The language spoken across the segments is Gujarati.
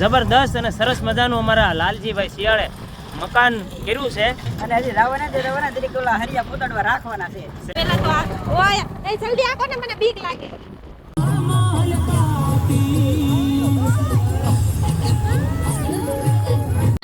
જબરદસ્ત અને સરસ મજાનું અમારા લાલજીભાઈ શિયાળે મકાન કર્યું છે. અને હજી રવાના દે રવાના દે ઓલા હરિયા પોતાડવા રાખવાના છે. પહેલા તો આ ઓય એ જલ્દી આવો ને મને બીક લાગે.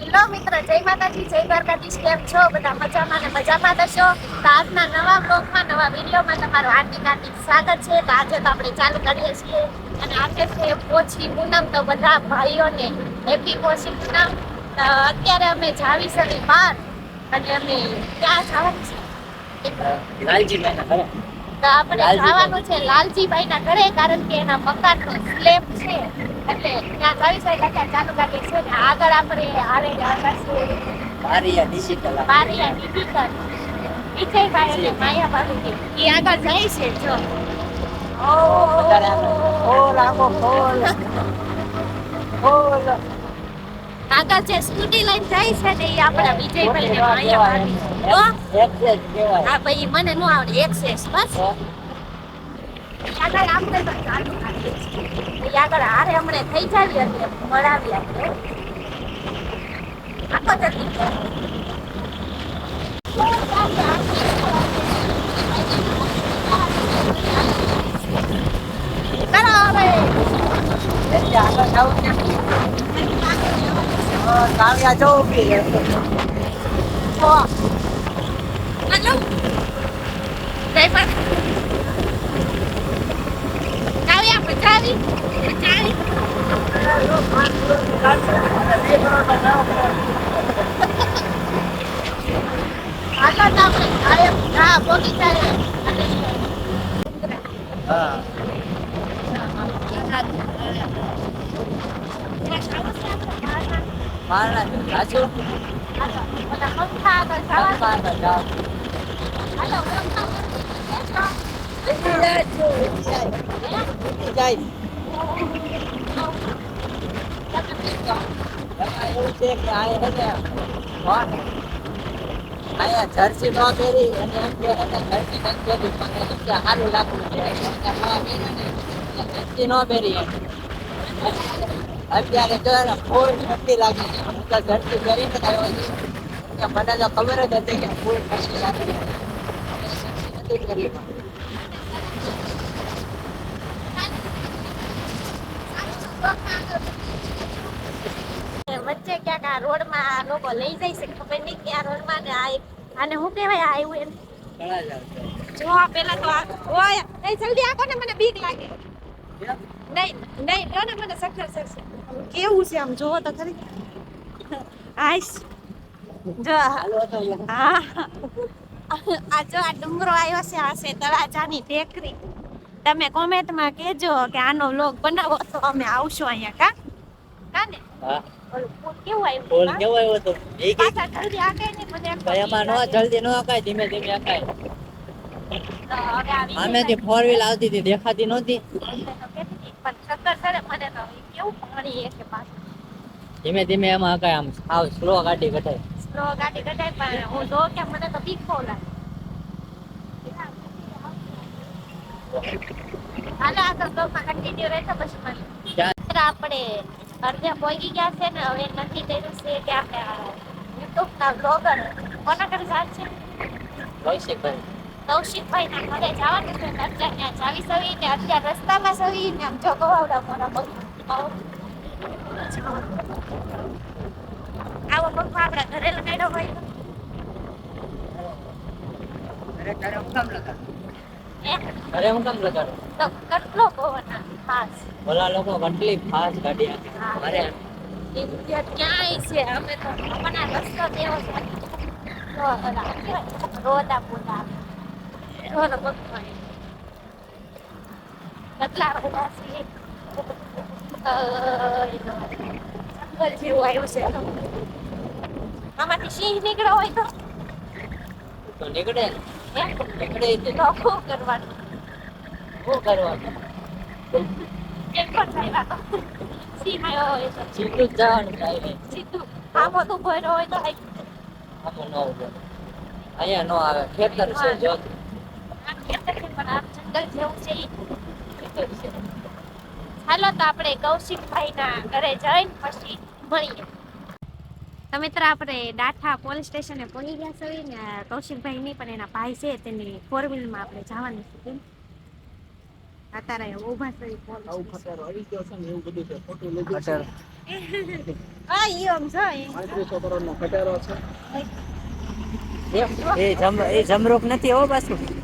હેલો મિત્રો જય માતાજી જય દ્વારકાધીશ. કેમ છો? બધા મજામાં ને મજામાં થશો તો આજના નવા બ્લોગમાં નવા વિડીયોમાં તમારું હાર્દિક હાર્દિક સ્વાગત છે. તો આજે તો આપણે ચાલુ કરીએ છીએ. અને છે પોછી પૂનમ તો બધા ભાઈઓને હેપી પોછી પૂનમ. અત્યારે અમે જાવી સરી બહાર અને અમે ક્યાં જવાનું છે. લાલજીભાઈ ઘરે? તો આપણે જવાનું છે લાલજીભાઈ ના ઘરે કારણ કે એના મકાન નો સ્લેબ છે. એટલે ત્યાં જાવી શકાય ત્યાં ચાલુ કરીએ છે ને આગળ આપણે હારે આગળ મારી ડિજિટલ બારીયા ડિજિટલ વિજયભાઈ અને માયા ભાભી એ આગળ જાય છે જો. આગળ. જે સ્કૂટી લઈને જાય છે ને એ આપણા વિજયભાઈ ને માયા હા ભાઈ મને નો આવડે એક્સેસ બસ. આગળ આપણે તો ચાલુ રાખીએ આગળ હારે હમણે થઈ એટલે મળાવી આપણે. આખો જલ્દી ચાલો હવે એટલે આગળ જાવું છે અ, કાવ્યા જો ઊભી છે. તો હાલો જય પર ચાવી આપણે ચાવી ચાવી હાલો તો આપણે ઘરે હા પહોંચી જાય હા મારા અહીંયા જર્સી ન પહેરી અને એમ કે જર્સી નથી પહેરી પણ છે જર્સી ન પહેરી. અત્યારે તો એને ફૂલ ઠંડી લાગી છે. હું તો પહેરીને જ આવ્યો છું કે મને તો ખબર જ હતી કે ફૂલ ઠંડી લાગી નથી કરી વચ્ચે ક્યાંક આ રોડમાં આ લોકો લઈ જાય છે ખબર નહીં કે આ રોડમાં ને આ અને આને શું કહેવાય આવ્યું એમ. જ પેલા તો આ ઓય એ જલ્દી આવો ને મને બીક લાગે. નહીં નહીં જો ને મને સખર સરસે કેવું છે આમ? જોવો તો ખરી. આઈશ. જો હા. આ જો આ ડુંગરો આવ્યો છે આ છે તળાજાની ટેકરી તમે કોમેન્ટમાં કહેજો કે આનો વ્લોગ બનાવો તો અમે આવશું અહીંયા કા? કા ને હા કેવું આવ્યું ફૂલ કા? કેવો તો એ કે જલ્દી આગે ને મને ભાઈ એમાં નો જલ્દી નો અકાય ધીમે ધીમે અકાય તો આમેથી ફોર વ્હીલ આવતી હતી દેખાતી નહોતી. પણ ચક્કર મને તો કેવું પાણી કે પાછું. ધીમે ધીમે એમાં કઈ આમ સાવ સ્લો ગાડી ઘટાય સ્લો ગાડી ઘટાય પણ હું જો કે મને તો બીક બહુ લાગે. હાલો તો બ્લોગમાં કન્ટિન્યુ રહેશે પછી મને આપણે અડધે પહોંચી ગયા છે ને હવે નક્કી કર્યું છે કે આપણે યુટ્યુબના બ્લોગર કોના ઘરે જાય છે? કૌશિકભાઈ કૌશિકભાઈ ના ઘરે જવાનું છે ને ત્યાં જાવી સવી ને અત્યારે રસ્તામાં સવી ને આમ જો ગવાવડા મોરા આવો પંખો આપણા ઘરે લગાડ્યો હોય અરે હું કામ લગાડો? તો કેટલો પવન ખાસ. લોકો કેટલી ગાડી આપે. ક્યાંય છે? અમે તો રસ્તો કેવો છે રોદા પોતા પંખો એ. કેટલા રોદા છે અ, જંગલ જેવું આવ્યું છે. આમાંથી સિંહ નીકળ્યો હોય તો? નીકળે ને. નીકળે જ તો શું કરવાનું? શું કરવાનું? એક પણ થાય તો સિંહ હોય તો? સીધું જવાનું કાંઈ સીધું. આમ તો ભર્યો હોય તો? આઈ ન ઊભો. અહીંયા નો આવે. ખેતર છે જો. આ ખેતર છે પણ આ જંગલ જેવું છે ઈ હાલો તો આપણે કૌશિકભાઈના ઘરે જઈને પછી મળીએ. તો મિત્ર આપણે ડાઠા પોલીસ સ્ટેશને પહોંચી ગયા છે ને કૌશિકભાઈ નહીં પણ એના ભાઈ છે તેની ફોર વ્હીલમાં આપણે જવાનું છે કેમ અત્યારે ઊભા છે પોલીસ. એ જમ એ જમરૂક નથી હો પાછું.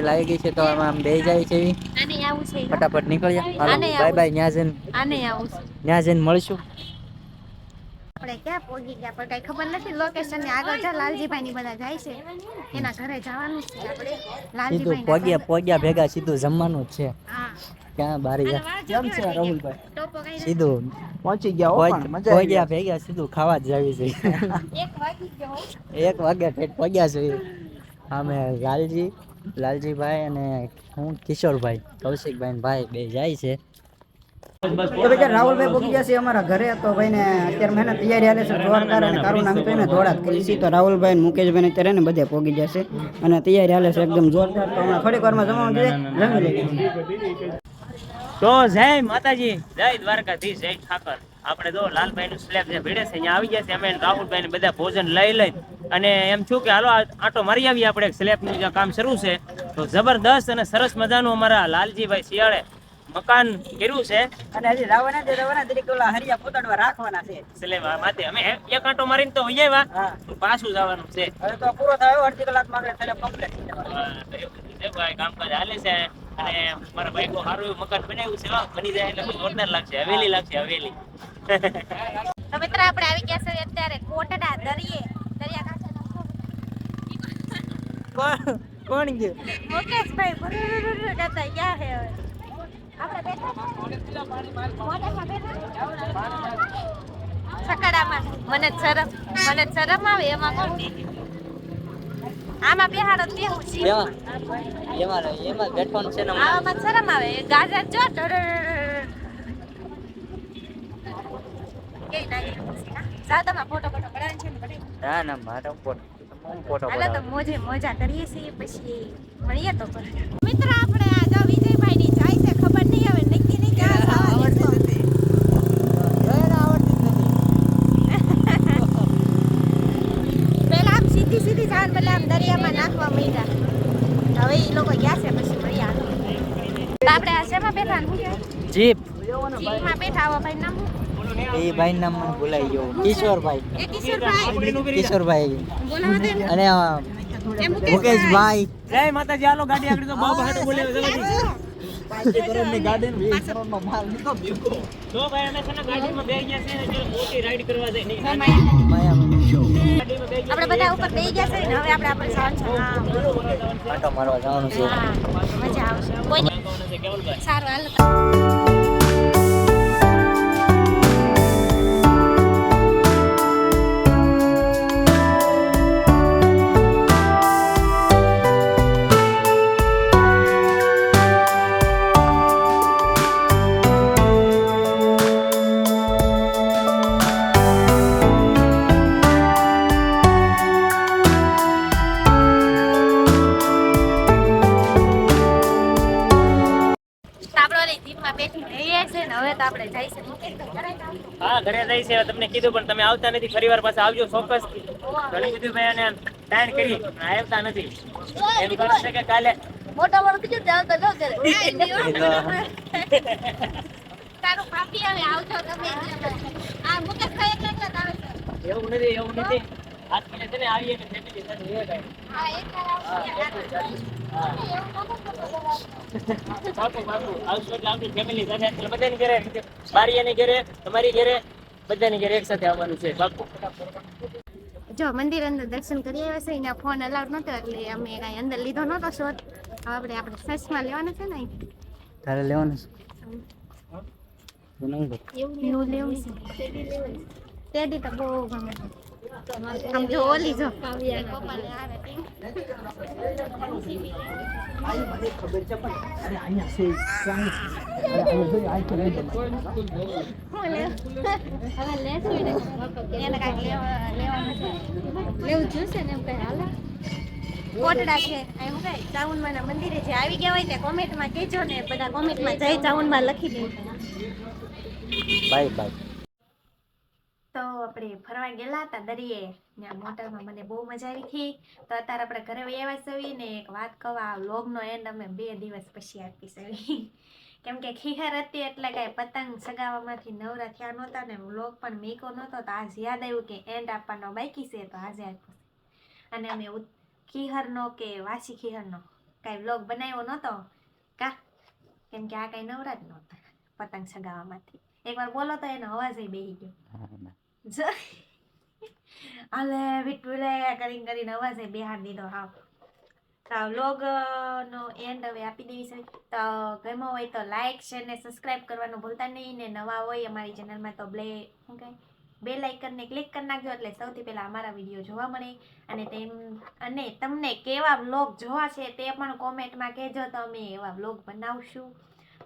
લાગી કે છે? ગઈ છે તો આમ બે જાય છે ફટાફટ નીકળ્યા. હાલો બાય બાય ન્યા જઈને મળશું. આપણે ક્યાં પહોંચી ગયા? પણ કઈ ખબર નથી લોકેશનની આગળ જા લાલજીભાઈ ની બધા જાય છે. એના ઘરે જવાનું છે આપણે. લાલજીભાઈ પોગ્યા પોગ્યા ભેગા સીધું જમવાનું જ છે. હા. ક્યાં બારી કેમ છે રાહુલભાઈ? સીધું પહોંચી ગયા મજા આવી ગયા ભેગા સીધું ખાવા જ જાવી છે. એક વાગી ગયો એક વાગ્યા ઠેઠ પગ્યા છે. અમે લાલજી લાલજીભાઈ અને હું કિશોરભાઈ કૌશિકભાઈ ભાઈ બે જાય છે. અમારા ઘરે, તો ભાઈને અત્યારે મહેનત તૈયારી હાલે છે અને એને ધોળા કરી તો રાહુલભાઈ મુકેશભાઈ અત્યારે ને બધે પહોંચી જશે અને તૈયારી હાલે છે એકદમ જોરદાર. તો વારમાં જમવાનું તો જય માતાજી. જય દ્વારકાધીશ, જય ઠાકર. આપણે જો લાલભાઈ સ્લેબ જે ભીડે છે, અહીંયા આવી ગયા અમે રાહુલભાઈ બધા ભોજન લઈ લઈ. અને એમ છું કે હાલો આટો મારી આવીએ આપણે સ્લેબનું જે કામ શરૂ છે. તો જબરદસ્ત અને સરસ મજાનું અમારા લાલજીભાઈ શિયાળે મકાન કર્યું છે. અને હજી રાવણા જે રવાના તરીકે ઓલા હરિયા પોતાડવા રાખવાના છે. એટલે માટે અમે એક આંટો મારીને તો હોઈએ વા પાછું જવાનું છે. હવે તો પૂરો થયો અડધી કલાકમાં એટલે કમ્પ્લીટ થઈ જવાનું કામકાજ હાલે છે અને મારા ભાઈ બહુ સારું મકાન બનાવ્યું છે. બની જાય એટલે જોરદાર લાગશે હવેલી લાગશે હવેલી. તો મિત્ર આપણે આવી ગયા છે અત્યારે કોટડા દરિયે દરિયા કાંઠે કોણ ગયું? મુકેશભાઈ ગયા હે હવે આપણે બેઠા મોઢામાં બેઠા સકડામાં મને શરમ મને શરમ આવે એમાં કોણ? આમાં બેહાડો તે હું છીએ એમાં એમાં એમાં બેઠવાનું છે ને આમાં શરમ આવે. ગાજર જો કે કેવી સાદામાં ફોટો ફોટો પડાવે છે ને બડે ના ના મારો ફોટો ફોટો હાલો તો મોજે મોજા કરીએ છીએ પછી મળીએ તો મિત્રો આપણે આ જો વિજયભાઈ ની જાય છે ખબર નહીં હવે નક્કી નહીં ક્યાં જવા દેશો. પહેલા આમ સીધી સીધી જાણ બધા આમ દરિયામાં નાખવા માંડ્યા. હવે એ લોકો ગયા છે પછી મળ્યા. આપણે આ શેમાં બેઠા ને જીપ. જીપમાં બેઠા આવા ભાઈ નામ એ ભાઈ નામ મને ભૂલાઈ ગયો. કિશોરભાઈ. કિશોરભાઈ? કિશોરભાઈ. બોલાવો દે ને. અને મુકેશભાઈ. જય માતાજી આલો ગાડી આગળ તો બાબા હાટુ બોલે ગાડી ભાઈ અમે છે ને ગાડીમાં બેસી ગયા છે મોટી રાઈડ કરવા જાય. આપણે બધા ઉપર બેસી ગયા છે ને હવે આપણે આપણે સાંજ આટો મારવા જવાનું છે. મજા આવશે. સારું હાલો. હવે તો આપણે જઈશું. હા ઘરે જઈ છે તમને કીધું પણ તમે આવતા નથી. ફરીવાર પાછા આવજો ચોક્કસ. ઘણી બધી ભાઈ અને ટાઈમ કરી. આવતા નથી. એમ કરશે કે કાલે. મોટા વાળું કીધું ત્યાં તો ન કરે. તારું પાપી આવે આવજો તમે. આ મુકેશભાઈ એકલા એટલે જ આવે એવું નથી એવું નથી. આજ છે ને આવીએ કે ફેમિલી સાથે રહે કાંઈ. હા એકલા આવશે એવું ન કરતો બાપુ બાપુ આવશો એટલે આપણી ફેમિલી સાથે. એટલે બધાની ઘરે બારીયાની ઘરે તમારી ઘરે બધાની ઘરે એક સાથે આવવાનું છે. બાપુ. જો મંદિર અંદર દર્શન કરી આવ્યા છે એના ફોન અલાઉડ નતો એટલે અમે કાંઈ અંદર લીધો નતો શોધ હવે આપણે આપણે સર્ચમાં લેવાના છે ને તારે લેવાનું છે. એવું લેવું છે. ટેડી તો બહુ ગમે આમ જો ઓલી જો લેવું? ને એમ કઈ હાલે? કોટડા છે એમ હું કઈ? ચાઉનમાં મંદિરે જે આવી ગયા હોય તે કોમેન્ટમાં કહેજો ને બધા કોમેન્ટમાં જય ચાઉનમાં લખી દે. Bye bye. આપણે ફરવા ગયેલા હતા દરિયે, ત્યાં મોટરમાં મને બહુ મજા આવી હતી. તો અત્યારે આપણે ઘરે આવ્યા સવી ને એક વાત કહવા લોગનો એન્ડ અમે બે દિવસ પછી આપી સવી. કેમ કે ખીહર હતી એટલે કાંઈ પતંગ સગાવવામાંથી નવરા થયા નહોતા ને વ્લોગ પણ મીકો નહોતો, તો આજ યાદ આવ્યું કે એન્ડ આપવાનો બાકી છે, તો આજે આપ્યો અને અમે ખીહરનો કે વાસી ખીહરનો કાંઈ વ્લોગ બનાવ્યો નહોતો. કા? કેમ કે આ કાંઈ નવરા જ નહોતા, પતંગ સગાવવામાંથી. એકવાર બોલો તો એનો અવાજ બેહી ગયો. હાલે વિટુલે કરીને કરીને અવાજ બિહાર દીધો હા તો વ્લોગ નો એન્ડ હવે આપી દેવી છે. તો ગમ્યો હોય તો લાઈક શેર ને સબસ્ક્રાઇબ કરવાનું ભૂલતા નહીં ને નવા હોય અમારી ચેનલમાં તો બ્લે શું કહે? બે લાઇકનને ક્લિક કરી નાખજો એટલે સૌથી પહેલાં અમારા વીડિયો જોવા મળે. અને તેમ, અને તમને કેવા વ્લોગ જોવા છે તે પણ કોમેન્ટમાં કહેજો. તો અમે એવા વ્લોગ બનાવશું.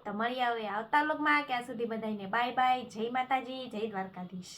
તો મળીએ હવે આવતા વ્લોગમાં ત્યાં સુધી બધાને બાય બાય જય માતાજી, જય દ્વારકાધીશ.